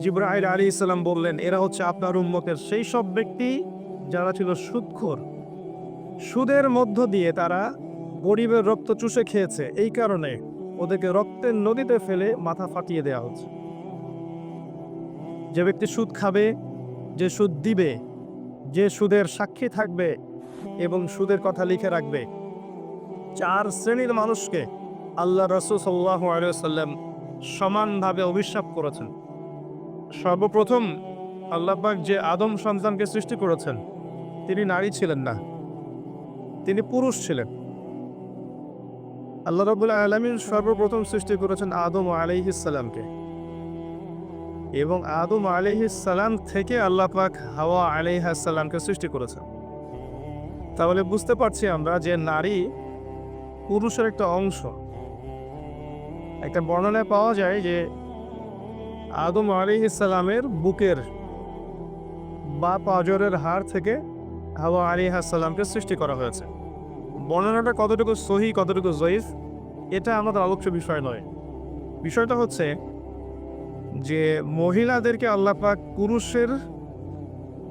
জিব্রাহিল আলী ইসলাম বললেন, এরা হচ্ছে আপনার উম্মতের সেই সব ব্যক্তি যারা ছিল সুদখোর। সুদের মধ্য দিয়ে তারা গরিবের রক্ত চুষে খেয়েছে। এই কারণে ওদেরকে রক্তের নদীতে ফেলে মাথা ফাটিয়ে দেওয়া হচ্ছে। যে ব্যক্তি সুদ খাবে, যে সুদ দিবে, যে সুদের সাক্ষী থাকবে এবং সুদের কথা লিখে রাখবে, চার শ্রেণির মানুষকে আল্লাহ রসুল সাল্লাহ আলিয়াল্লাম সমানভাবে অভিশাপ করেছেন। সর্বপ্রথম আল্লাহবাক যে আদম সন্তানকে সৃষ্টি করেছেন, তিনি নারী ছিলেন না, তিনি পুরুষ ছিলেন। আল্লাহ রবুল্লাহ আলমিন সর্বপ্রথম সৃষ্টি করেছেন আদম আলিহিসাল্লামকে এবং আদম আলিহিসাল্লাম থেকে আল্লাহ পাক হাওয়া আলিহাসাল্লামকে সৃষ্টি করেছেন। তাহলে বুঝতে পারছি আমরা যে নারী পুরুষের একটা অংশ। একটা বর্ণনায় পাওয়া যায় যে আদম আলী ইসালামের বুকের বা পাজরের হাড় থেকে হাওয়া আলী হাসাল্লামকে সৃষ্টি করা হয়েছে। বর্ণনাটা কতটুকু সহি, কতটুকু জয়ীফ, এটা আমাদের আলোচ্য বিষয় নয়। বিষয়টা হচ্ছে যে মহিলাদেরকে আল্লাপাক পুরুষের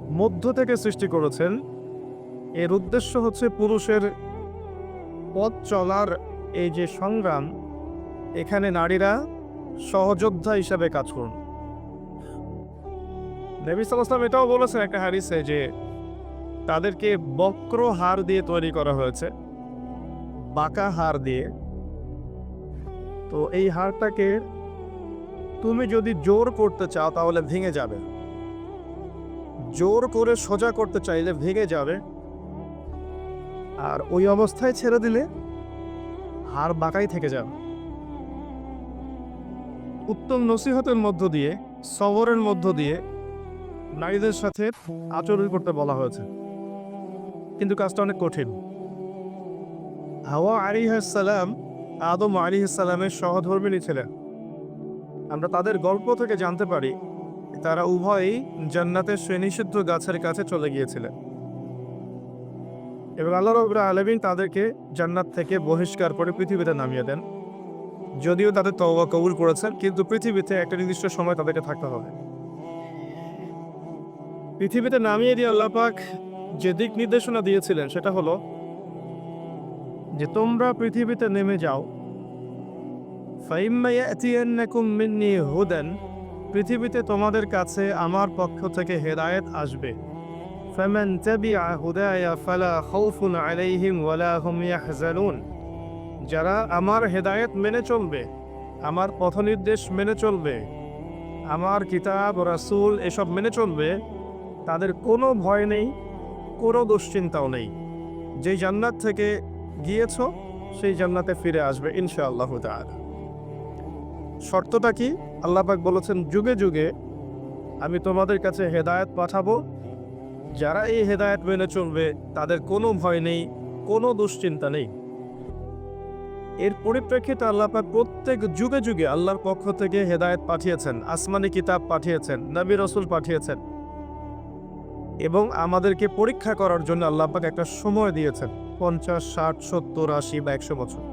মধ্য থেকে সৃষ্টি করেছেন। এর উদ্দেশ্য হচ্ছে পুরুষের পথ চলার এই যে সংগ্রাম, এখানে নারীরা সহযোদ্ধা হিসাবে কাজ করুন। নবী সাল্লাম এটাও বলেছেন একটা হারিসে যে তাদেরকে বক্র হার দিয়ে তৈরি করা হয়েছে, বাঁকা হার দিয়ে। তো এই হারটাকে তুমি যদি জোর করতে চাও তাহলে ভেঙে যাবে। জোর করে সোজা করতে চাইলে ভেঙে যাবে। আর ওই অবস্থায় ছেড়ে দিলে হার বাঁকাই থেকে যাবে। উত্তম নসিহতের মধ্য দিয়ে, সবরের মধ্য দিয়ে নারীদের সাথে আচরণ করতে বলা হয়েছে। কিন্তু কাজটা অনেক কঠিন। হাওয়া আলিহাসাল্লাম আদম আলিহাসাল্লামের সহধর্মিনী ছিলেন। আমরা তাদের গল্প থেকে জানতে পারি, তারা উভয়ই জান্নাতের শ্রেণীসিদ্ধ গাছের কাছে চলে গিয়েছিলেন। এবং আল্লাহ রবরা আলমিন তাদেরকে জান্নাত থেকে বহিষ্কার করে পৃথিবীতে নামিয়ে দেন। যদিও তাদের তওবা কবুল করেছেন, কিন্তু পৃথিবীতে একটা নির্দিষ্ট সময় তাদেরকে থাকতে হবে। পৃথিবীতে নামিয়ে দিয়ে আল্লাহ পাক যে দিক নির্দেশনা দিয়েছিলেন, সেটা হলো যে তোমরা পৃথিবীতে নেমে যাও। মিন্নি হুদান, পৃথিবীতে তোমাদের কাছে আমার পক্ষ থেকে হেদায়েত আসবে। ফামান তাবিআ হুদায়া ফালা খাউফুন আলাইহিম ওয়ালা হুম ইয়াহজানুন যারা আমার হেদায়েত মেনে চলবে, আমার পথনির্দেশ মেনে চলবে, আমার কিতাব, রাসূল এসব মেনে চলবে, তাদের কোনো ভয় নেই, কোনো দুশ্চিন্তাও নেই। যেই জান্নাত থেকে গিয়েছ, সেই জান্নাতে ফিরে আসবে ইনশাআল্লাহ তাআলা। শর্তটা কি? আল্লাহ পাক বলেছেন, যুগে যুগে আমি তোমাদের কাছে হেদায়েত পাঠাবো। যারা এই হেদায়েত মেনে চলবে, তাদের কোনো ভয় নেই, কোনো দুশ্চিন্তা নেই। এর পরিপ্রেক্ষিতে আল্লাহ পাক প্রত্যেক যুগে যুগে আল্লাহর পক্ষ থেকে হেদায়েত পাঠিয়েছেন, আসমানি কিতাব পাঠিয়েছেন, নবী রসুল পাঠিয়েছেন এবং আমাদেরকে পরীক্ষা করার জন্য আল্লাহ পাক একটা সময় দিয়েছেন, পঞ্চাশ, ষাট, সত্তর, আশি বা একশো বছর।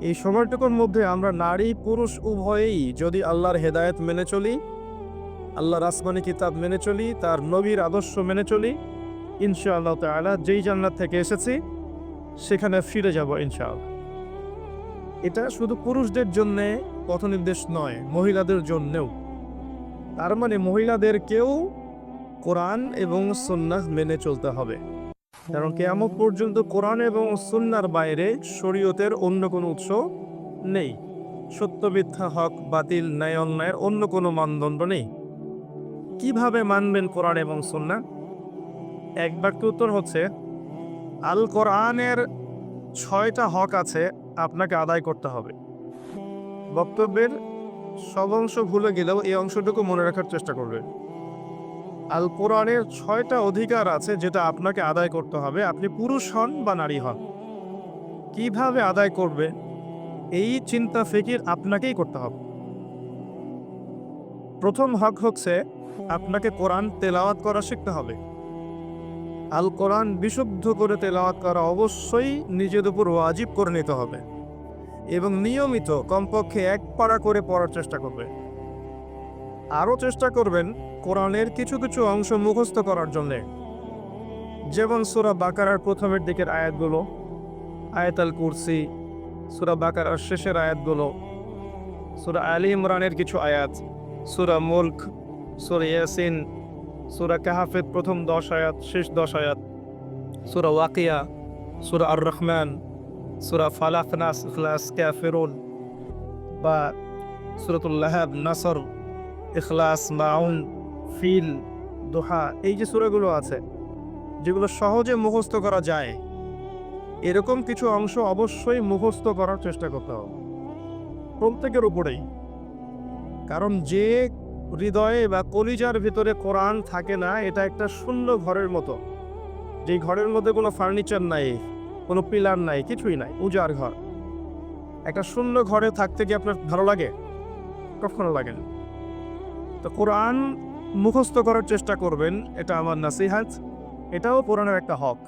এই সময়টুকুর মধ্যে আমরা নারী, পুরুষ উভয়েই যদি আল্লাহর হেদায়েত মেনে চলি, আল্লাহর আসমানি কিতাব মেনে চলি, তার নবীর আদর্শ মেনে চলি, ইনশাআল্লাহ তাআলা যেই জান্নাত থেকে এসেছি, সেখানে ফিরে যাব ইনশাআল্লাহ। এটা শুধু পুরুষদের জন্যে পথনির্দেশ নয়, মহিলাদের জন্যেও। তার মানে মহিলাদেরকেও কোরআন এবং সুন্নাহ মেনে চলতে হবে। কারণ কেয়ামত পর্যন্ত কোরআন এবং সুন্নার বাইরে শরীয়তের অন্য কোনো উৎস নেই। সত্য, মিথ্যা, হক, বাতিল, ন্যায়, অন্যায়ের অন্য কোনো মানদণ্ড নেই। কীভাবে মানবেন কোরআন এবং সুন্না এক বাক্য উত্তর হচ্ছে আল কোরআনের ছয়টা হক আছে আপনাকে আদায় করতে হবে। বক্তব্যের সব অংশ ভুলে গেলেও এই অংশটুকু মনে রাখার চেষ্টা করবে আল কোরআনের ছয়টা অধিকার আছে যেটা আপনাকে আদায় করতে হবে। আপনি পুরুষ হন বা নারী হন। কীভাবে আদায় করবে এই চিন্তা ফিকির আপনাকেই করতে হবে। প্রথম হক হচ্ছে আপনাকে কোরআন তেলাওয়াত করা শিখতে হবে। আল কোরআন বিশুদ্ধ করে তেলাওয়াত করা অবশ্যই নিজের উপর ওয়াজিব করে নিতে হবে এবং নিয়মিত কমপক্ষে এক পাড়া করে পড়ার চেষ্টা করবে। আরও চেষ্টা করবেন কোরআনের কিছু কিছু অংশ মুখস্থ করার জন্যে। যেমন সুরা বাকারার প্রথমের দিকের আয়াতগুলো আয়াত আল কুরসি, সুরা বাকারার শেষের আয়াতগুলো, সুরা আলী ইমরানের কিছু আয়াত, সুরা মুল্ক, সুরা ইয়াসিন সুরা কাহাফের প্রথম দশ আয়াত, শেষ দশ আয়াত। সুরা ওয়াকিয়া, সুরা আর রহমান সুরা ফালাক নাস ইখলাস ক্যাফেরুন বা সুরতুল্লাহাব নাসর, ইখলাস মাউন, ফিল, দোহা, এই যে সুরাগুলো আছে, যেগুলো সহজে মুখস্থ করা যায়, এরকম কিছু অংশ অবশ্যই মুখস্থ করার চেষ্টা করতে হবে। প্রত্যেকের উপরেই। কারণ যে হৃদয়ে বা কলিজার ভিতরে কোরআন থাকে না, এটা একটা শূন্য ঘরের মতো। যে ঘরের মধ্যে কোনো ফার্নিচার নাই, কোনো পিলার নাই, কিছুই নাই উজার ঘর। একটা শূন্য ঘরে থাকতে কি আপনার ভালো লাগে? কখনো লাগে না। তো কোরআন মুখস্থ করার চেষ্টা করবেন, এটা আমার নাসিহাত। এটাও কোরআনের একটা হক।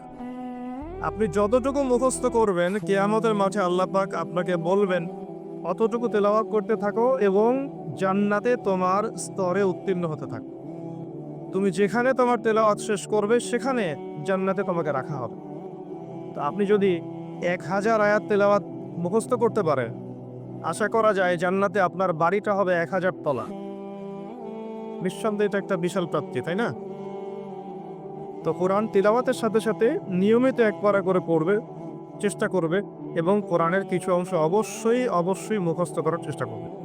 আপনি যতটুকু মুখস্থ করবেন, কেয়ামতের মাঠে আল্লাহ পাক আপনাকে বলবেন, অতটুকু তেলাওয়াত করতে থাকো এবং জান্নাতে তোমার স্তরে উত্তীর্ণ হতে থাকো। তুমি যেখানে তোমার তেলাওয়াত শেষ করবে, সেখানে জান্নাতে তোমাকে রাখা হবে। তো আপনি যদি এক হাজার আয়াত তেলাওয়াত মুখস্থ করতে পারেন, আশা করা যায় জান্নাতে আপনার বাড়িটা হবে এক হাজার তলা। নিঃসন্দেহে এটা একটা বিশাল প্রাপ্তি, তাই না? তো কোরআন তিলাওয়াতের সাথে সাথে নিয়মিত এক পারা করে পড়বে, চেষ্টা করবে এবং কোরআনের কিছু অংশ অবশ্যই অবশ্যই মুখস্থ করার চেষ্টা করবে।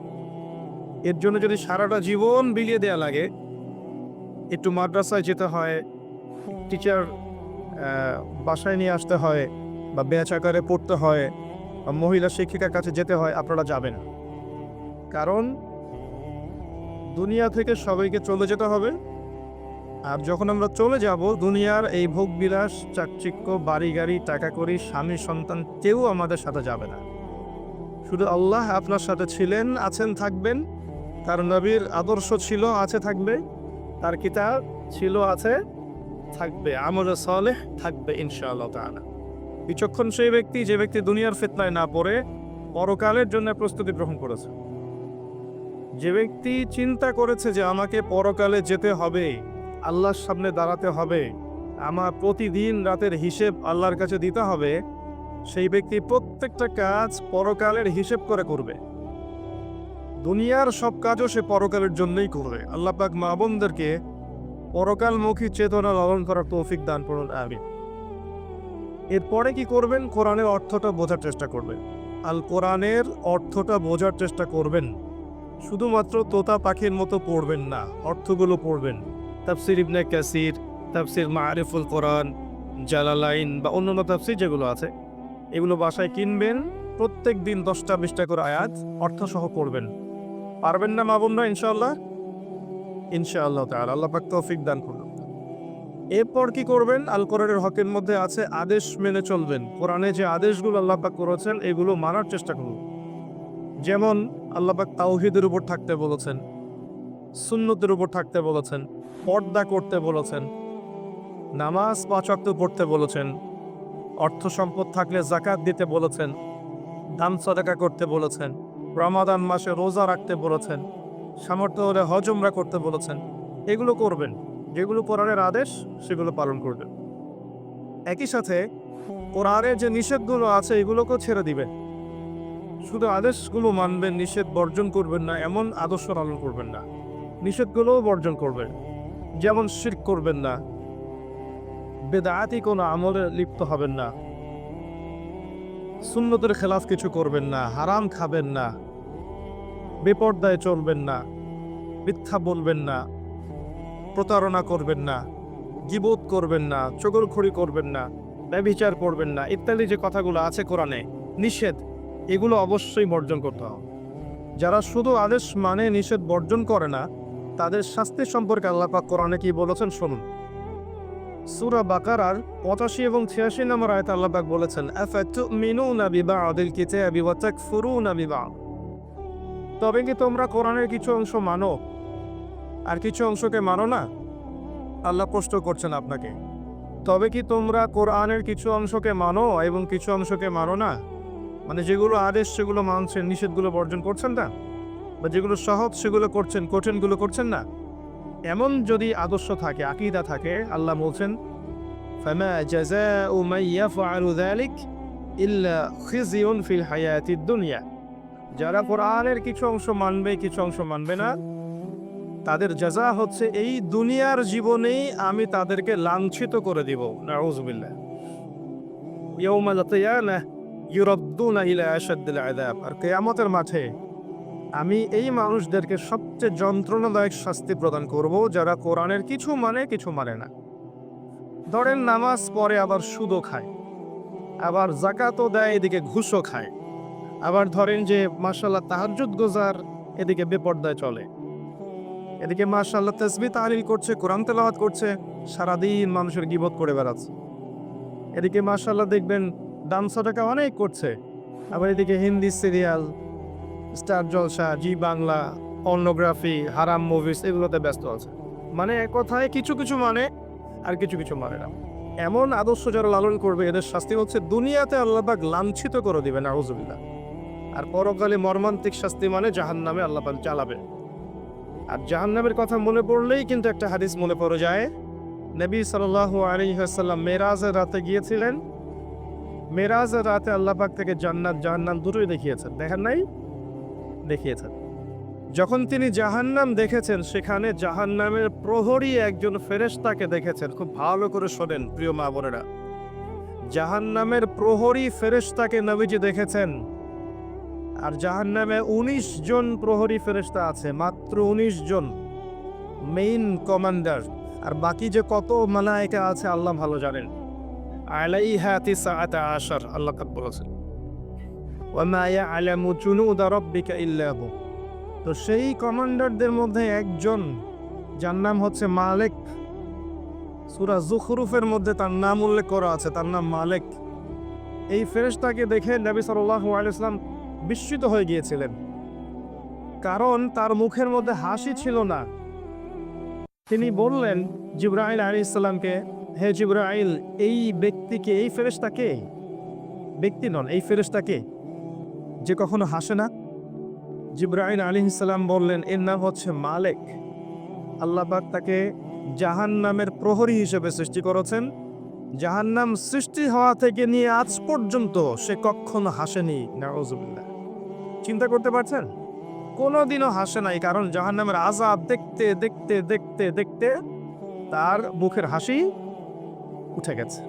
এর জন্য যদি সারাটা জীবন বিলিয়ে দেয়া লাগে, একটু মাদ্রাসায় যেতে হয় টিচার বাসায় নিয়ে আসতে হয় বা ব্যাচ আকারে পড়তে হয় বা মহিলা শিক্ষিকার কাছে যেতে হয়, আপনারা যাবেন কারণ দুনিয়া থেকে সবাইকে চলে যেতে হবে। আর যখন আমরা চলে যাব, দুনিয়ার এই ভোগ বিলাস চাকচিক্য বাড়ি গাড়ি টাকা করি স্বামী, সন্তান, কেউ আমাদের সাথে যাবে না। শুধু আল্লাহ আপনার সাথে ছিলেন, আছেন, থাকবেন। তার নবীর আদর্শ ছিল, আছে, থাকবে। তার কিতাব ছিল, আছে, থাকবে। আমল সালেহ থাকবে, ইনশাআল্লাহ বিচক্ষণ সেই ব্যক্তি, যে ব্যক্তি দুনিয়ার ফিতনায় না পড়ে, পরকালের জন্য প্রস্তুতি গ্রহণ করেছে। যে ব্যক্তি চিন্তা করেছে যে আমাকে পরকালে যেতে হবে, আল্লাহর সামনে দাঁড়াতে হবে, আমার প্রতিদিন রাতের হিসেব আল্লাহর কাছে দিতে হবে, সেই ব্যক্তি প্রত্যেকটা কাজ পরকালের হিসেব করে করবে। দুনিয়ার সব কাজও সে পরকালের জন্যই করবে। আল্লাহ পাক মা বোনদেরকে পরকালমুখী চেতনা লালন করার তৌফিক দান করুন আমি এরপরে কি করবেন? কোরআনের অর্থটা বোঝার চেষ্টা করবেন। আল কোরআনের অর্থটা বোঝার চেষ্টা করবেন। শুধুমাত্র তোতা পাখির মতো পড়বেন না, অর্থগুলো পড়বেন। তাফসির ইবনে কাসির, তাফসির মারিফুল কোরআন, জালালাইন বা অন্যান্য তাফসির যেগুলো আছে, এগুলো বাসায় কিনবেন। প্রত্যেক দিন দশটা বিশটা করে আয়াত অর্থ সহ পড়বেন। পারবেন না মা বোনরা, ইনশাআল্লাহ? ইনশাআল্লাহ তাআলা, আল্লাহ পাক তৌফিক দান করুন। এরপর কি করবেন? আল কোরআনের হকের মধ্যে আছে আদেশ মেনে চলবেন। কোরআনে যে আদেশগুলো আল্লাহ পাক করেছেন, এগুলো মানার চেষ্টা করুন। যেমন আল্লাহ পাক তাওহিদের উপর থাকতে বলেছেন, সুন্নতের উপর থাকতে বলেছেন, পর্দা করতে বলেছেন, নামাজ পাচক্ত পড়তে বলেছেন, অর্থ সম্পদ থাকলে জাকাত দিতে বলেছেন, দান সদাকা করতে বলেছেন রমাদান মাসে রোজা রাখতে বলেছেন, সামর্থ্য হলে হজমরা করতে বলেছেন। এগুলো করবেন, যেগুলো কোরআনের আদেশ, সেগুলো পালন করবেন। একই সাথে কোরআনের যে নিষেধগুলো আছে, এগুলোকেও ছেড়ে দিবেন। শুধু আদেশগুলো মানবেন, নিষেধ বর্জন করবেন না, এমন আদর্শ পালন করবেন না। নিষেধগুলোও বর্জন করবেন, যেমন শিরক করবেন না। বেদায়াতি কোনো আমলে লিপ্ত হবেন না। সুন্নতের খেলাফ কিছু করবেন না, হারাম খাবেন না। বেপর্দায় চলবেন না, মিথ্যা বলবেন না, প্রতারণা করবেন না, গিবোধ করবেন না, চগলখড়ি করবেন না ব্যবিচার করবেন না, ইত্যাদি যে কথাগুলো আছে কোরআনে, নিষেধ, এগুলো অবশ্যই বর্জন করতে হবে। যারা শুধু আদেশ মানে নিষেধ বর্জন করে না, তাদের শাস্তি সম্পর্কে আল্লাহ পাক কোরআনে কি বলেছেন শুনুন। সূরা বাকারার পঁচাশি এবং ছিয়াশি নম্বর আয়তে আল্লাহ পাক বলেছেন, আফাতুমিনুনা বিবাদিল কিতাবি ওয়া তাকফুরুনা বিবাদ? তবে কি তোমরা কোরআনের কিছু অংশ মানো? আর কিছু অংশকে মানো না? আল্লাহ প্রশ্ন করছেন আপনাকে, তবে কি তোমরা কোরআনের কিছু অংশকে মানো এবং কিছু অংশকে মানো না? মানে যেগুলো আদেশ, সেগুলো মানছেন, নিষেধগুলো বর্জন করছেন না? বা যেগুলো সহজ, সেগুলো করছেন, কঠিনগুলো করছেন না? এমন যদি আদর্শ থাকে, আকিদা থাকে, আল্লাহ বলছেন ইল্লা ফিল হায়াতিদ দুনিয়া। যারা কোরআনের কিছু অংশ মানবে, কিছু অংশ মানবে না, তাদের জাজা হচ্ছে এই দুনিয়ার জীবনেই আমি তাদেরকে লাঞ্ছিত করে দিব। আযাব। আর কিয়ামতের মাঠে আমি এই মানুষদেরকে সবচেয়ে যন্ত্রণাদায়ক শাস্তি প্রদান করব, যারা কোরআনের কিছু মানে কিছু মানে না। ধরেন নামাজ পরে আবার সুদও খায়, আবার জাকাতও দেয়, এদিকে ঘুষও খায়। আবার ধরেন যে মাশাল্লাহ তাহাজ্জুদ গোজার এদিকে বেপর্দায় চলে। এদিকে মাশাল্লাহ তসবি তাহলিল করছে, কোরআন তেলাওয়াত করছে, সারাদিন মানুষের গিবত করে বেড়াচ্ছে। এদিকে মাশাল্লাহ দেখবেন ডান্স টাকা অনেক করছে, আবার এদিকে Hindi serial, Star Jalsha, Zee Bangla অর্নোগ্রাফি হারাম মুভিস এগুলোতে ব্যস্ত আছে। মানে এক কথায় কিছু কিছু মানে আর কিছু কিছু মানে না। এমন আদর্শ যারা লালন করবে, এদের শাস্তি হচ্ছে দুনিয়াতে আল্লাহবাক লাঞ্ছিত করে দিবে নাউজুবিল্লাহ। আর পরকালে মর্মান্তিক শাস্তি মানে জাহান নামে আল্লাপাক জ্বালাবে আর জাহান নামের কথা মনে পড়লেই কিন্তু একটা হাদিস মনে পড়ে যায়। নবী সাল্লাহ আলিহাসাল্লাম মেরাজের রাতে গিয়েছিলেন। মেরাজের রাতে আল্লাপাক থেকে জান্নাত, জাহান্নাম দুটোই দেখিয়েছেন। দেখেন নাই? দেখিয়েছেন। যখন তিনি জাহান্নাম দেখেছেন, সেখানে জাহান্নামের প্রহরী একজন ফেরেশতাকে দেখেছেন। খুব ভালো করে শোনেন, প্রিয় মা বোনেরা। জাহান্নামের প্রহরী ফেরেশতাকে নবীজি দেখেছেন। আর জাহান্নামে উনিশ জন প্রহরী ফেরেশতা আছে, মাত্র উনিশ জন মেইন কমান্ডার আর বাকি যে কত মালায়িকা আছে, আল্লাহ ভালো জানেন। আলাইহা তিসআতা আশার, আল্লাহ তাআলা বলেছেন। ওয়ামা ইয়ালামু জুনুদা রাব্বিকা ইল্লা হু। তো সেই কমান্ডারদের মধ্যে একজন, যার নাম হচ্ছে মালেক। সুরা জুখরুফের মধ্যে তার নাম উল্লেখ করা আছে, তার নাম মালেক। এই ফেরেশতাকে দেখে নবী সাল্লাল্লাহু আলাইহি বিস্মিত হয়ে গিয়েছিলেন। কারণ তার মুখের মধ্যে হাসি ছিল না। তিনি বললেন, জিব্রাইল আলী ইসলামকে হে জিব্রাইল, এই ব্যক্তিকে এই ফেরেশতাকে ব্যক্তি নন, এই ফেরেশতাকে যে কখনো হাসে না? জিব্রাইল আলী ইসলাম বললেন, এর নাম হচ্ছে মালেক। আল্লাহবাক তাকে জাহান নামের প্রহরী হিসেবে সৃষ্টি করেছেন। জাহান্নাম সৃষ্টি হওয়া থেকে নিয়ে আজ পর্যন্ত সে কখনো হাসেনি, নাউজুবিল্লাহ। চিন্তা করতে পারছেন? কোনোদিনও হাসে নাই কারণ জাহান্নামের আজাব দেখতে দেখতে দেখতে দেখতে তার মুখের হাসি উঠে গেছে।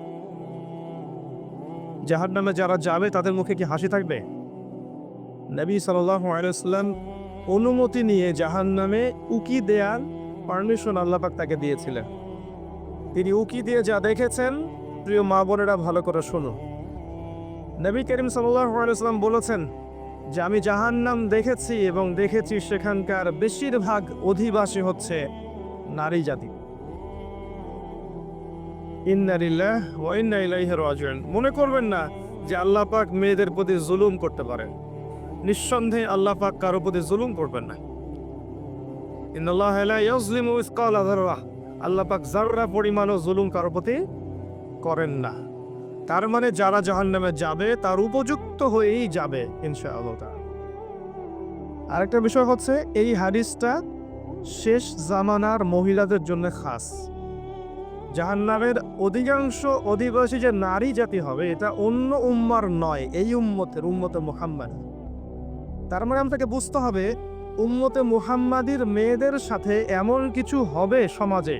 জাহান্নামে যারা যাবে তাদের মুখে কি হাসি থাকবে? নবী সাল্লাম অনুমতি নিয়ে জাহান্নামে উকি দেয়ার পারমিশন আল্লাপাক তাকে দিয়েছিলেন। তিনি উকি দিয়ে যা দেখেছেন, প্রিয় মা বোনেরা ভালো করে শুনুন। নবী করিম সাল্লাম বলেছেন যে আমি জাহান্নাম দেখেছি এবং দেখেছি সেখানকার বেশিরভাগ অধিবাসী হচ্ছে নারী জাতি। মনে করবেন না যে আল্লাহ পাক মেয়েদের প্রতি জুলুম করতে পারেন। নিঃসন্দেহে আল্লাহ পাক কারও প্রতি জুলুম করবেন না। আল্লাহ পাক যাররা পরিমাণও জুলুম কারও প্রতি করেন না। তার মানে যারা জাহান্নামে যাবে, তার উপযুক্ত হয়েই যাবে, ইনশাআল্লাহ আরেকটা বিষয় হচ্ছে, এই হাদিসটা শেষ জামানার মহিলাদের জন্য খাস। জাহান্নামের অধিকাংশ অধিবাসী যে নারী জাতি হবে, এটা অন্য উম্মার নয়, এই উম্মতের, উম্মতে মুহাম্মদ। তার মানে আমাকে বুঝতে হবে, উম্মতে মুহাম্মাদির মেয়েদের সাথে এমন কিছু হবে সমাজে,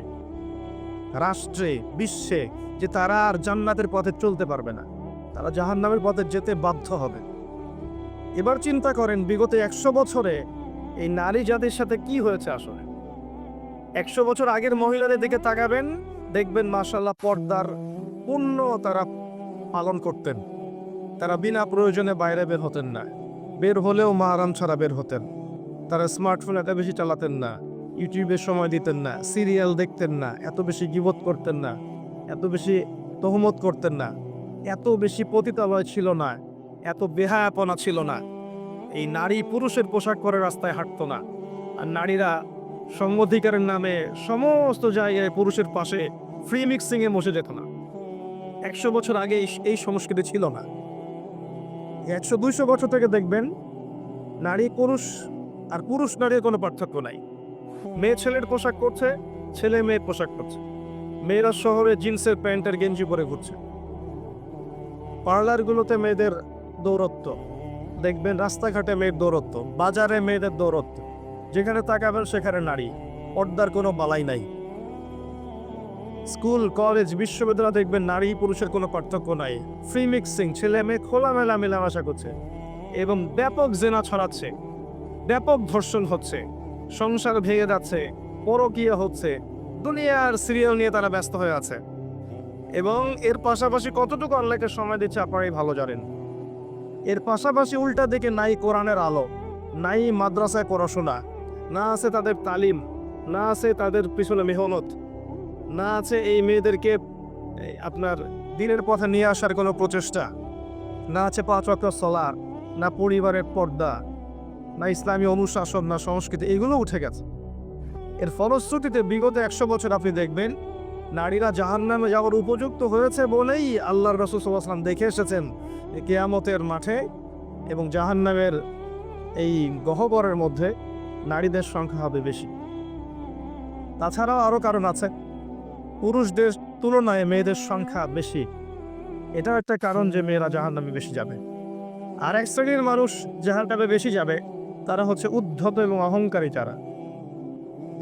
রাষ্ট্রে, বিশ্বে যে তারা আর জান্নাতের পথে চলতে পারবে না। তারা জাহান্নামের পথে যেতে বাধ্য হবে। এবার চিন্তা করেন, বিগত একশো বছরে এই নারী জাতির সাথে কি হয়েছে আসলে? একশো বছর আগের মহিলাদের দিকে তাকাবেন, দেখবেন মাসাল্লাহ পর্দার পূর্ণ তারা পালন করতেন। তারা বিনা প্রয়োজনে বাইরে বের হতেন না। বের হলেও মাহারাম ছাড়া বের হতেন। তারা স্মার্টফোন এত বেশি চালাতেন না। ইউটিউবে সময় দিতেন না। সিরিয়াল দেখতেন না। এত বেশি গিবত করতেন না। এত বেশি তহমত করতেন না। এত বেশি পতিতালয় ছিল না। এত বেহায়াপনা ছিল না। এই নারী পুরুষের পোশাক পরে রাস্তায় হাঁটতো না। আর নারীরা সংঘধিকারের নামে সমস্ত জায়গায় পুরুষের পাশে ফ্রি মিক্সিংয়ে বসে যেত না। একশো বছর আগে এই সংস্কৃতি ছিল না। একশো, দুইশো বছর থেকে দেখবেন নারী পুরুষ আর পুরুষ নারীর কোনো পার্থক্য নাই। মেয়ে ছেলের পোশাক করছে ছেলে মেয়ে পোশাক করছে মেয়েরা শহরে জিন্সের প্যান্টের গেঞ্জি পরে ঘুরছে। পার্লারগুলোতে মেয়েদের দৌরত্ব। দেখবেন রাস্তাঘাটে মেয়ের দৌরত্ব, বাজারে মেয়েদের দৌরত্ব। যেখানে তাকাবেন, সেখানে নারী। পর্দার কোনো বালাই নাই। স্কুল, কলেজ, বিশ্ববিদ্যালয় দেখবেন নারী পুরুষের কোনো পার্থক্য নাই। ফ্রি মিক্সিং, ছেলে মেয়ে খোলামেলা মেলামেশা করছে। এবং ব্যাপক জেনা ছড়াচ্ছে। ব্যাপক ধর্ষণ হচ্ছে। সংসার ভেঙে যাচ্ছে। পরকীয়া হচ্ছে। দুনিয়ার সিরিয়াল নিয়ে তারা ব্যস্ত হয়ে আছে। এবং এর পাশাপাশি কতটুকু আল্লাহকে সময় দিচ্ছে আপনারাই ভালো জানেন। এর পাশাপাশি উল্টা দিকে নাই কোরআনের আলো, নাই মাদ্রাসায় পড়াশোনা, না আছে তাদের তালিম, না আছে তাদের পিছনে মেহনত, না আছে এই মেয়েদেরকে আপনার দিনের পথে নিয়ে আসার কোনো প্রচেষ্টা, না আছে পাঁচ ওয়াক্ত সলার, না পরিবারের পর্দা, না ইসলামী অনুশাসন, না সংস্কৃতি, এগুলো উঠে গেছে। এর ফলশ্রুতিতে বিগত একশো বছর আপনি দেখবেন, নারীরা জাহান নামে যাওয়ার উপযুক্ত হয়েছে বলেই আল্লাহর রসুল সাল্লাম দেখে এসেছেন কেয়ামতের মাঠে এবং জাহান নামের এই গহ্বরের মধ্যে নারীদের সংখ্যা হবে বেশি। তাছাড়াও আরও কারণ আছে। পুরুষদের তুলনায় মেয়েদের সংখ্যা বেশি। এটাও একটা কারণ যে মেয়েরা জাহান নামে বেশি যাবে। আর এক শ্রেণির মানুষ জাহান নামে বেশি যাবে, তারা হচ্ছে উদ্ধত এবং অহংকারী যারা।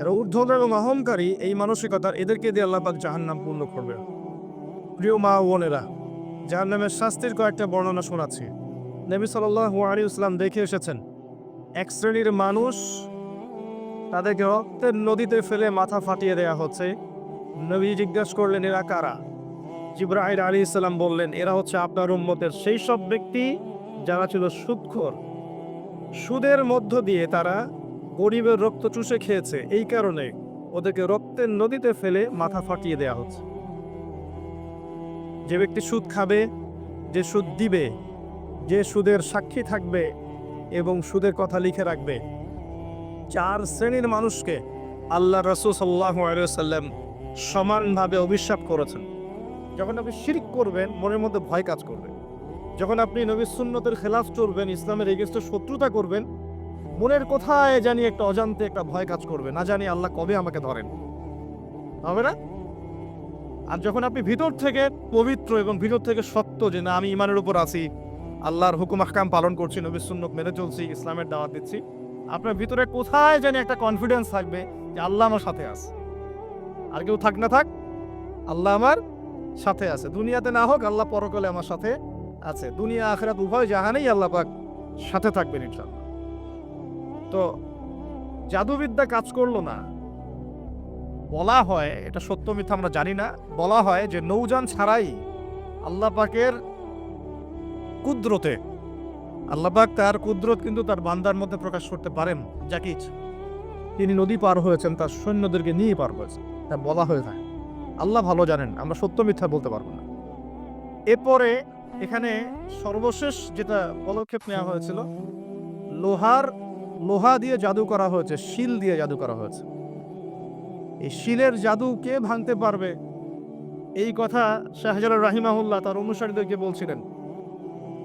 এরা উদ্ধত এবং অহংকারী, এই মানসিকতার এদেরকে দিয়ে আল্লাপাক জাহান নাম পূর্ণ করবে। প্রিয় মা বোনেরা নামের শাস্তির কয়েকটা বর্ণনা শোনাচ্ছি। নবী সাল্লাল্লাহু আলাইহি ইসলাম দেখে এসেছেন, এক শ্রেণির মানুষ তাদেরকে রক্তের নদীতে ফেলে মাথা ফাটিয়ে দেয়া হচ্ছে। নবী জিজ্ঞাসা করলেন, এরা কারা? জিব্রাহিল আলী ইসলাম বললেন, এরা হচ্ছে আপনার উম্মতের সেই সব ব্যক্তি যারা ছিল সুদখোর সুদের মধ্য দিয়ে তারা গরিবের রক্ত চুষে খেয়েছে, এই কারণে ওদেরকে রক্তের নদীতে ফেলে মাথা ফাটিয়ে দেয়া হচ্ছে। যে ব্যক্তি সুদ খাবে, যে সুদ দিবে, যে সুদের সাক্ষী থাকবে এবং সুদের কথা লিখে রাখবে, চার শ্রেণির মানুষকে আল্লাহ রসুল সাল্লাহ সমানভাবে অভিশাপ করেছেন। যখন আপনি শিরিক করবেন, মনের মধ্যে ভয় কাজ করবে। যখন আপনি নবী সুন্নতের খেলাফ চলবেন ইসলামের এগেস্টে শত্রুতা করবেন মনের কোথায় জানি একটা অজান্তে একটা ভয় কাজ করবে। না জানি আল্লাহ কবে আমাকে ধরেন। হবে না? আর যখন আপনি ভিতর থেকে পবিত্র এবং ভিতর থেকে সত্য যে না, আমি ইমানের উপর আছি, আল্লাহর হুকুম, আহকাম পালন করছি নবী সুন্নত মেনে চলছি, ইসলামের দাওয়াত দিচ্ছি, আপনার ভিতরে কোথায় জানি একটা কনফিডেন্স থাকবে যে আল্লাহ আমার সাথে আছে। আর কেউ থাক না থাক, আল্লাহ আমার সাথে আছে। দুনিয়াতে না হোক, আল্লাহ পরকালে আমার সাথে আছে। দুনিয়া, আখেরাত উভয় জাহানেই আল্লাহ পাক সাথে থাকবেন ইনশাল্লাহ তো জাদুবিদ্যা কাজ করল না। বলা হয়, এটা সত্য মিথ্যা আমরা জানি না, বলা হয় যে নৌযান ছাড়াই আল্লাহ পাকের কুদরতে, আল্লাহ পাক তার কুদরত কিন্তু তার বান্দার মধ্যে প্রকাশ করতে পারেন। যাকে। তিনি নদী পার হয়েছেন, তার সৈন্যদেরকে নিয়ে পার হয়েছেন। তা বলা হয়ে থাকে। আল্লাহ ভালো জানেন, আমরা সত্য মিথ্যা বলতে পারব না। এরপরে এখানে সর্বশেষ যেটা পদক্ষেপ নেওয়া হয়েছিল, লোহার লোহা দিয়ে জাদু করা হয়েছে, শিল দিয়ে জাদু করা হয়েছে। এই শিলের জাদু কে ভাঙতে পারবে? এই কথা শাহজালাল রাহিমাহুল্লাহ তার অনুসারীদেরকে বলছিলেন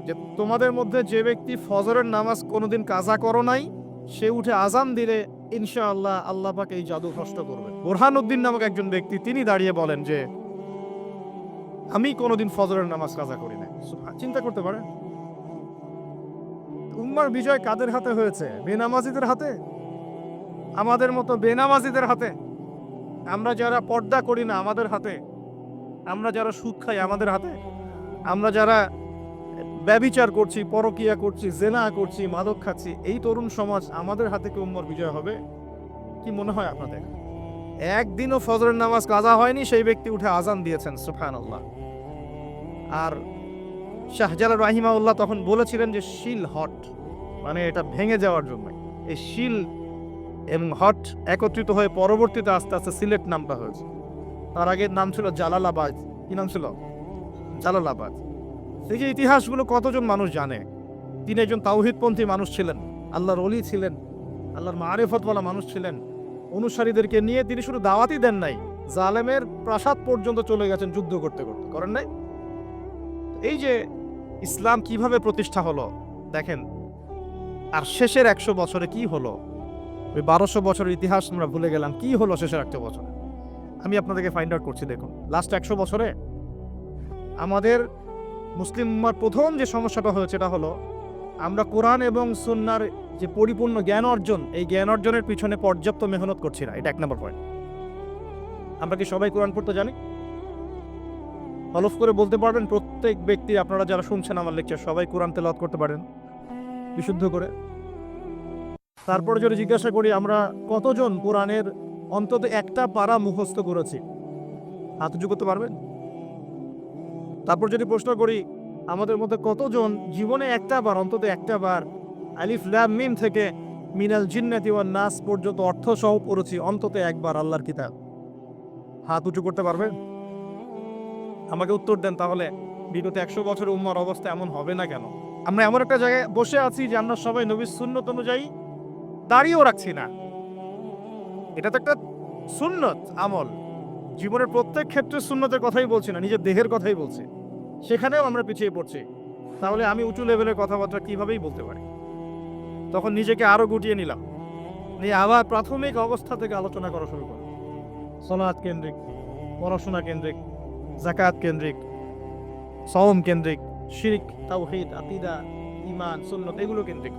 যে, তোমাদের মধ্যে যে ব্যক্তি ফজরের নামাজ কোনোদিন কাজা করো নাই, সে উঠে আজান দিলে ইনশাআল্লাহ আল্লাহ পাক এই জাদু নষ্ট করবে। বোরহান উদ্দিন নামক একজন ব্যক্তি তিনি দাঁড়িয়ে বলেন যে, আমি কোনোদিন ফজরের নামাজ কাজা করি না চিন্তা করতে পারেন। উম্মার বিজয় কাদের হাতে হয়েছে? বেনামাজিদের হাতে? আমাদের মতো বেনামাজিদের হাতে? আমরা যারা পর্দা করি না আমাদের হাতে? আমরা যারা সুদ খাই আমাদের হাতে? আমরা যারা ব্যবিচার করছি, পরকিয়া করছি, জেনা করছি, মাদক খাচ্ছি, এই তরুণ সমাজ আমাদের হাতে কি উম্মর বিজয় হবে? কি মনে হয় আপনাদের? একদিনও ফজরের নামাজ কাজা হয়নি, সেই ব্যক্তি উঠে আজান দিয়েছেন সুফান আল্লাহ আর শাহজালাল রাহিমাউল্লাহ তখন বলেছিলেন যে শিল হট মানে এটা ভেঙে যাওয়ার জন্য। এই শিল এবং হট একত্রিত হয়ে পরবর্তীতে আস্তে আস্তে সিলেট নামটা হয়েছে। তার আগের নাম ছিল জালালাবাদ। কি নাম ছিল? জালালাবাদ। সেই যে ইতিহাসগুলো কতজন মানুষ জানে? তিনি একজন তাওহিদপন্থী মানুষ ছিলেন, আল্লাহর অলি ছিলেন, আল্লাহর মারেফতওয়ালা মানুষ ছিলেন। অনুসারীদেরকে নিয়ে তিনি শুধু দাওয়াতই দেন নাই, জালেমের প্রাসাদ পর্যন্ত চলে গেছেন যুদ্ধ করতে করতে। করেন নাই? এই যে ইসলাম কীভাবে প্রতিষ্ঠা হলো? দেখেন, আর শেষের একশো বছরে কি হলো? ওই বারোশো বছরের ইতিহাস আমরা ভুলে গেলাম, কি হলো শেষের একটা বছর? আমি আপনাদেরকে ফাইন্ড আউট করছি, দেখুন। লাস্ট একশো বছরে আমাদের মুসলিম উম্মার প্রথম যে সমস্যাটা হয়েছে এটা হলো আমরা কোরআন এবং সুন্নার যে পরিপূর্ণ জ্ঞান অর্জন, এই জ্ঞান অর্জনের পিছনে পর্যাপ্ত মেহনত করছি না। এটা এক নম্বর পয়েন্ট আমরা কি সবাই কোরআন পড়তে জানি? হলফ করে বলতে পারবেন, প্রত্যেক ব্যক্তি আপনারা যারা শুনছেন আমার লেকচার সবাই কোরআন তেলাওয়াত করতে পারেন। বিশুদ্ধ করে। তারপরে যদি জিজ্ঞাসা করি, আমরা কতজন কোরআনের অন্তত একটা পারা মুখস্থ করেছি? হাত উঁচু করতে পারবেন? তারপর যদি প্রশ্ন করি, আমাদের মধ্যে কতজন জীবনে একটা বার, অন্তত একটা বার আলিফ ল্যাম মিম থেকে মিনাল জিন্নাতি ওয়ান নাস পর্যন্ত অর্থ সহ পড়েছি, অন্তত একবার আল্লাহর কিতাব। হাত উঁচু করতে পারবেন? আমাকে উত্তর দেন, তাহলে বিগত একশো বছর উম্মার অবস্থা এমন হবে না কেন? আমরা এমন একটা জায়গায় বসে আছি যে আমরা সবাই নবীর সুন্নত অনুযায়ী দাঁড়িয়েও রাখছি না। এটা তো একটা সুন্নত আমল। জীবনের প্রত্যেক ক্ষেত্রে সুন্নতের কথাই বলছি না, নিজের দেহের কথাই বলছি। সেখানেও আমরা পিছিয়ে পড়ছি। তাহলে আমি উঁচু লেভেলের কথাবার্তা কিভাবেই বলতে পারি? তখন নিজেকে আরও গুটিয়ে নিলাম। নিয়ে আবার প্রাথমিক অবস্থা থেকে আলোচনা করা শুরু করলাম। সলাৎ কেন্দ্রিক, পড়াশোনা কেন্দ্রিক জাকাত কেন্দ্রিক সওম কেন্দ্রিক শিরিক তাওহীদ আকিদা ইমান সুন্নত এগুলো কেন্দ্রিক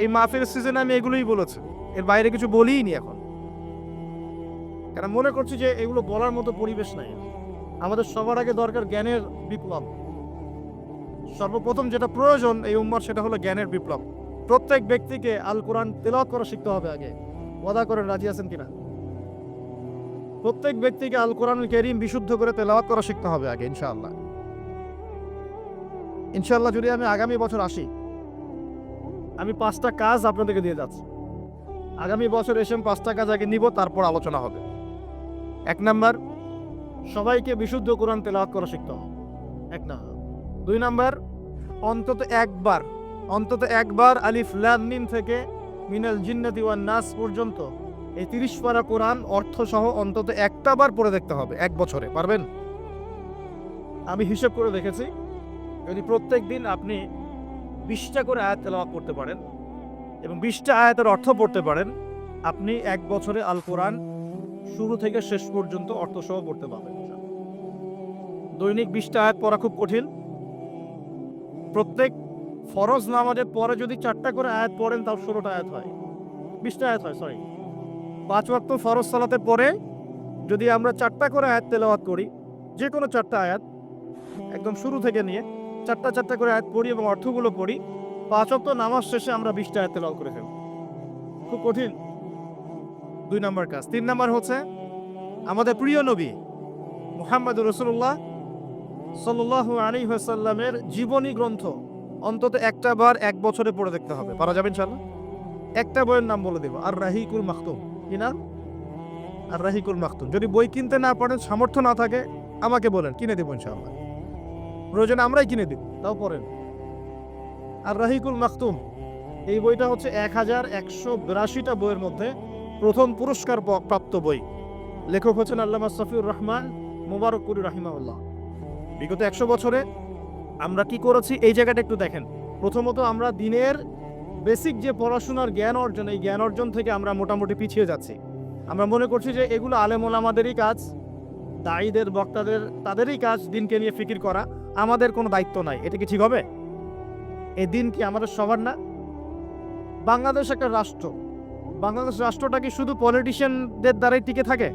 এই মাহফিল সিজনে আমি এগুলোই বলেছি। এর বাইরে কিছু বলিই নি এখন কারণ মনে করছি যে এগুলো বলার মতো পরিবেশ নাই। আমাদের সবার আগে দরকার জ্ঞানের বিপ্লব। সর্বপ্রথম যেটা প্রয়োজন এই উম্মার, সেটা হলো জ্ঞানের বিপ্লব। প্রত্যেক ব্যক্তিকে আল কোরআন তেলাওয়াত করা শিখতে হবে আগে। ওয়াদা করেন রাজি আছেন কিনা? প্রত্যেক ব্যক্তিকে আল কোরআন কেরিম বিশুদ্ধ করে তেলাওয়াত করা শিখতে হবে আগে, ইনশাআল্লাহ। ইনশাআল্লাহ যদি আমি আগামী বছর আসি, আমি পাঁচটা কাজ আপনাদেরকে দিয়ে যাচ্ছি। আগামী বছর এসে আমি পাঁচটা কাজ আগে নিব, তারপর আলোচনা হবে। এক নাম্বার, সবাইকে বিশুদ্ধ কোরআন তেলাওয়াত করা শিখতে হবে। এক নাম্বার দুই নাম্বার, অন্তত একবার অন্তত একবার আলিফ লাম থেকে মিনাল জিন্নাতি ওয়ান নাস পর্যন্ত এই তিরিশ পারা কোরআন অর্থ সহ অন্তত একটা বার পড়ে দেখতে হবে, এক বছরে, পারবেন? আমি হিসেব করে দেখেছি, যদি প্রত্যেক দিন আপনি বিশটা করে আয়াত তেলাওয়াত করতে পারেন এবং বিশটা আয়াতের অর্থ পড়তে পারেন, আপনি এক বছরে আল কোরআন শুরু থেকে শেষ পর্যন্ত অর্থ সহ পড়তে পারবেন দৈনিক বিশটা আয়াত পড়া খুব কঠিন। প্রত্যেক ফরজ নামাজের পরে যদি চারটা করে আয়াত পড়েন, তাও ষোলোটা আয়াত হয়। বিশটা আয়াত হয় সরি পাঁচ ওয়াক্ত ফরজ সালাতের পরে যদি আমরা চারটা করে আয়াত তেলাওয়াত করি, যে কোনো চারটা আয়াত, একদম শুরু থেকে নিয়ে চারটা চারটা করে আয়াত পড়ি এবং অর্থগুলো পড়ি পাঁচ ওয়াক্ত নামাজ শেষে আমরা বিশটা আয়াত তেলাওয়াত করে ফেলব। খুব কঠিন। দুই নম্বর কাজ। তিন নম্বর হচ্ছে, আমাদের প্রিয় নবী মুহাম্মদ রসুল্লাহ সাল্লাহ আলী সাল্লামের জীবনী গ্রন্থ অন্তত একটা বার এক বছরে পড়ে দেখতে হবে। পারা যাবেন ইনশাল্লাহ একটা বইয়ের নাম বলে দেব। আর রাহিকুল মাখতুম। কি নাম আর রাহিকুল মাখতুম। যদি বই কিনতে না পারেন, সামর্থ্য না থাকে, আমাকে বলেন, কিনে দেবো ইনশাল্লাহ প্রয়োজনে আমরাই কিনে দিব, তাও পড়েন আর রাহিকুল মাখতুম, এই বইটা হচ্ছে এক হাজার একশো বিরাশিটা বইয়ের মধ্যে প্রথম পুরস্কার প্রাপ্ত বই। লেখক হচ্ছেন আল্লামা সফিউর রহমান মুবারকুর রাহিমাউল্লাহ বিগত একশো বছরে আমরা কি করেছি? এই জায়গাটা একটু দেখেন। প্রথমত আমরা দিনের বেসিক যে পড়াশোনার জ্ঞান অর্জন, এই জ্ঞান অর্জন থেকে আমরা মোটামুটি পিছিয়ে যাচ্ছি। আমরা মনে করছি যে এগুলো আলেমুল আমাদেরই কাজ দায়ীদের বক্তাদের, তাদেরই কাজ দিনকে নিয়ে ফিকির করা। আমাদের কোনো দায়িত্ব নাই। এটা কি ঠিক হবে? এই দিন কি আমাদের সবার না? বাংলাদেশ একটা রাষ্ট্র। বাংলাদেশ রাষ্ট্রটা কি শুধু পলিটিশিয়ানদের দ্বারাই টিকে থাকে?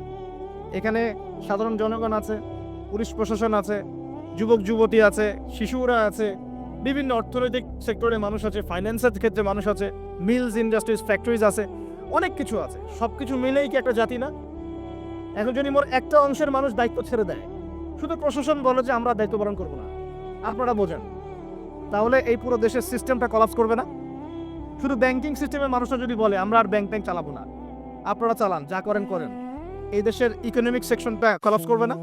এখানে সাধারণ জনগণ আছে, পুলিশ প্রশাসন আছে যুবক যুবতী আছে, শিশুরা আছে বিভিন্ন অর্থনৈতিক সেক্টরে মানুষ আছে ফাইন্যান্সের ক্ষেত্রে মানুষ আছে মিলস ইন্ডাস্ট্রিজ ফ্যাক্টরিজ আছে, অনেক কিছু আছে। সব কিছু মিলেই কি একটা জাতি না? এখন যদি মোর একটা অংশের মানুষ দায়িত্ব ছেড়ে দেয়, শুধু প্রশাসন বলে যে আমরা দায়িত্ব পালন করব না। আপনারা বোঝেন। তাহলে এই পুরো দেশের সিস্টেমটা কলাপস করবে না? শুধু ব্যাংকিং সিস্টেমের মানুষরা যদি বলে, আমরা আর ব্যাংক ট্যাঙ্ক চালাবো না। আপনারা চালান, যা করেন করেন। এই দেশের ইকোনমিক সেকশনটা কলাপস করবে না?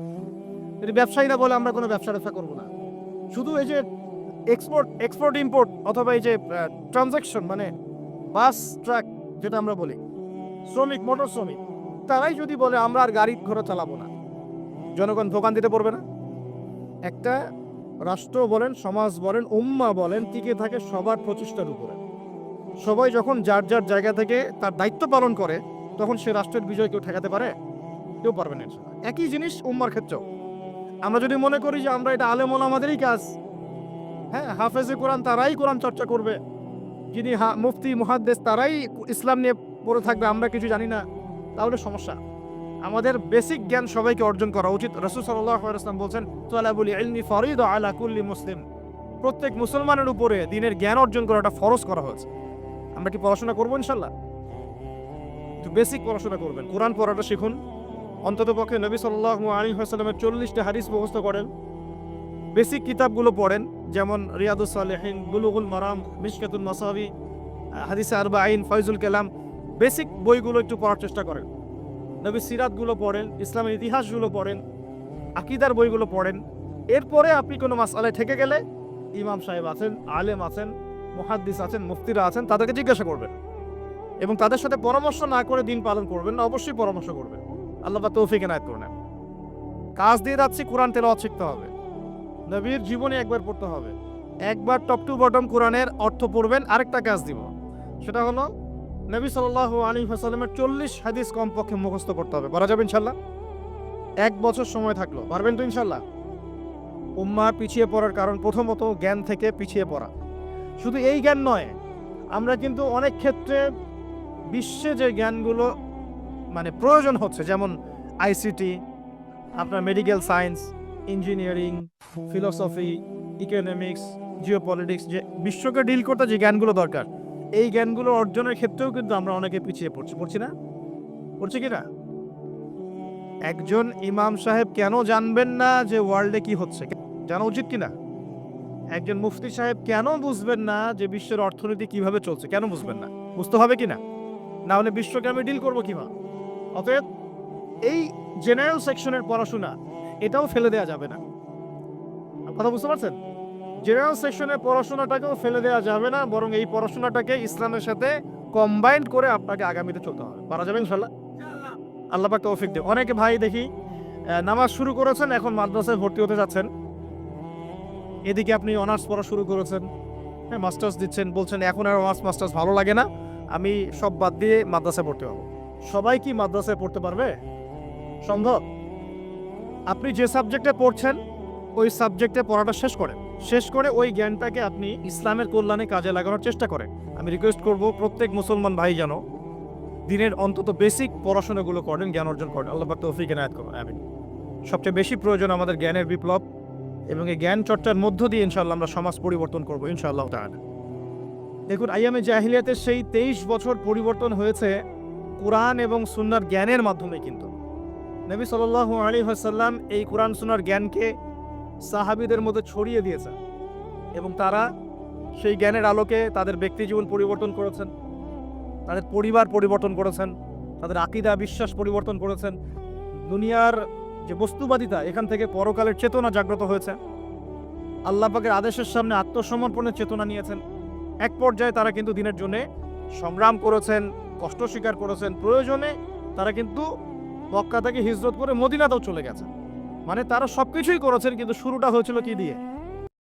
যদি ব্যবসায়ীরা বলে, আমরা কোনো ব্যবসা ব্যবসা করব না। শুধু এই যে এক্সপোর্ট এক্সপোর্ট ইম্পোর্ট অথবা এই যে ট্রানজাকশন মানে বাস ট্রাক যেটা আমরা বলি, শ্রমিক মোটর শ্রমিক, তারাই যদি বলে, আমরা আর গাড়ি ঘোড়া চালাবো না। জনগণ দোকান দিতে পারবে না। একটা রাষ্ট্র বলেন, সমাজ বলেন, উম্মা বলেন, টিকে থাকে সবার প্রচেষ্টার উপরে। সবাই যখন যার যার জায়গা থেকে তার দায়িত্ব পালন করে, তখন সে রাষ্ট্রের বিজয় কেউ ঠেকাতে পারে? কেউ পারবে না একই জিনিস উম্মার ক্ষেত্রেও। আমরা যদি মনে করি যে, আমরা এটা আলেমন আমাদেরই কাজ। হ্যাঁ হাফেজে কোরআন তারাই কোরআন চর্চা করবে। যিনি মুফতি, মুহাদ্দেস, তারাই ইসলাম নিয়ে পড়ে থাকবে, আমরা কিছু জানি না। তাহলে সমস্যা। আমাদের বেসিক জ্ঞান সবাইকে অর্জন করা উচিত। রসুল সাল্লাম বলছেন কুল্লি মুসলিম। প্রত্যেক মুসলমানের উপরে দিনের জ্ঞান অর্জন করাটা ফরজ করা হয়েছে। আমরা কি পড়াশোনা করব ইনশাল্লাহ একটু বেসিক পড়াশোনা করবেন। কোরআন পড়াটা শিখুন। অন্তত পক্ষে নবী সাল্লাহ আলী হাসালামের চল্লিশটা হারিস মুখস্থ করেন। বেসিক কিতাবগুলো পড়েন। যেমন রিয়াদুস সালেহিন, বুলুগুল মারাম মিশকাতুল মাসাবি হাদিসে আরবা আইন ফয়জুল কালাম, বেসিক বইগুলো একটু পড়ার চেষ্টা করেন। নবী সিরাতগুলো পড়েন, ইসলামের ইতিহাসগুলো পড়েন, আকিদার বইগুলো পড়েন। এরপরে আপনি কোনো মাসালায় থেকে গেলে ইমাম সাহেব আছেন, আলেম আছেন, মুহাদ্দিস আছেন, মুফতিরা আছেন, তাদেরকে জিজ্ঞাসা করবেন। এবং তাদের সাথে পরামর্শ না করে দিন পালন করবেন না, অবশ্যই পরামর্শ করবেন। আল্লাহ তৌফিক এনায়ত করে নেন। কাজ দিয়ে যাচ্ছি, কোরআন তেলাওয়াত শিখতে হবে। নবীর জীবনে একবার পড়তে হবে। একবার টপ টু বটম কোরআনের অর্থ পড়বেন, আরেকটা কাজ দিব। সেটা হলো, নবী সাল্লাল্লাহু আলী হাসালামের চল্লিশ হাদিস কমপক্ষে মুখস্থ করতে হবে। পারা যাবে ইনশাল্লাহ? এক বছর সময় থাকল। পারবেন তো ইনশাল্লাহ? উম্মা পিছিয়ে পড়ার কারণ প্রথমত জ্ঞান থেকে পিছিয়ে পড়া। শুধু এই জ্ঞান নয়, আমরা কিন্তু অনেক ক্ষেত্রে বিশ্বে যে জ্ঞানগুলো মানে প্রয়োজন হচ্ছে, যেমন আইসিটি, আপনার medical science engineering philosophy economics geopolitics যে বিশ্বকে ডিল করতে যে জ্ঞানগুলো দরকার, এই জ্ঞানগুলো অর্জনের ক্ষেত্রেও কিন্তু আমরা অনেকে পিছিয়ে পড়ছি পড়ছি না? পড়ছি কি না? একজন ইমাম সাহেব কেন জানবেন না যে ওয়ার্ল্ডে কি হচ্ছে? জানা উচিত কি না? একজন মুফতি সাহেব কেন বুঝবেন না যে বিশ্বের অর্থনীতি কীভাবে চলছে? কেন বুঝবেন না? বুঝতে হবে কি না? না হলে বিশ্বকে আমি ডিল করব কীভাবে? অতএব এই জেনারেল সেকশনের পড়াশোনা এটাও ফেলে দেওয়া যাবে না। কথা বুঝতে পারছেন? জেনারেল সেকশনের পড়াশোনাটাকেও ফেলে দেওয়া যাবে না, বরং এই পড়াশোনাটাকে ইসলামের সাথে কম্বাইন্ড করে আপনাকে আগামীতে চলতে হবে। পারা যাবে ইনশাল্লাহ আল্লাহ পাক তৌফিক দেব অনেকে ভাই দেখি নামাজ শুরু করেছেন, এখন মাদ্রাসায় ভর্তি হতে যাচ্ছেন। এদিকে আপনি অনার্স পড়া শুরু করেছেন। হ্যাঁ মাস্টার্স দিচ্ছেন, বলছেন, এখন আর অনার্স মাস্টার্স ভালো লাগে না। আমি সব বাদ দিয়ে মাদ্রাসায় পড়তে হব সবাই কি মাদ্রাসায় পড়তে পারবে? সম্ভব? আপনি যে সাবজেক্টে পড়ছেন, ওই সাবজেক্টে পড়াটা শেষ করেন। শেষ করে ওই জ্ঞানটাকে আপনি ইসলামের কল্যাণে কাজে লাগানোর চেষ্টা করেন। আমি রিকোয়েস্ট করব প্রত্যেক মুসলমান ভাই যেন দিনের অন্তত বেসিক পড়াশোনাগুলো করেন, জ্ঞান অর্জন করেন। আল্লাহ তৌফিক এনায়েত করুন, আমিন। সবচেয়ে বেশি প্রয়োজন আমাদের জ্ঞানের বিপ্লব এবং এই জ্ঞান চর্চার মধ্য দিয়ে ইনশাআল্লাহ আমরা সমাজ পরিবর্তন করব, ইনশাআল্লাহ তাআলা। দেখুন, আইয়ামে জাহিলিয়াতের সেই তেইশ বছর পরিবর্তন হয়েছে কোরআন এবং সুন্নার জ্ঞানের মাধ্যমে কিন্তু। নবী সাল্লাল্লাহু আলী হাসাল্লাম এই কোরআন সোনার জ্ঞানকে সাহাবিদের মধ্যে ছড়িয়ে দিয়েছেন এবং তারা সেই জ্ঞানের আলোকে তাদের ব্যক্তি জীবন পরিবর্তন করেছেন, তাদের পরিবার পরিবর্তন করেছেন, তাদের আকিদা, বিশ্বাস পরিবর্তন করেছেন। দুনিয়ার যে বস্তুবাদিতা, এখান থেকে পরকালের চেতনা জাগ্রত হয়েছে। আল্লাহ পাকের আদেশের সামনে আত্মসমর্পণের চেতনা নিয়েছেন। এক পর্যায়ে তারা কিন্তু দিনের জন্যে সংগ্রাম করেছেন, কষ্ট স্বীকার করেছেন। প্রয়োজনে তারা কিন্তু মক্কা থেকে হিজরত করে মদিনাতেও চলে গেছেন মানে তারা সবকিছুই করেছেন, কিন্তু শুরুটা হয়েছিল কি দিয়ে?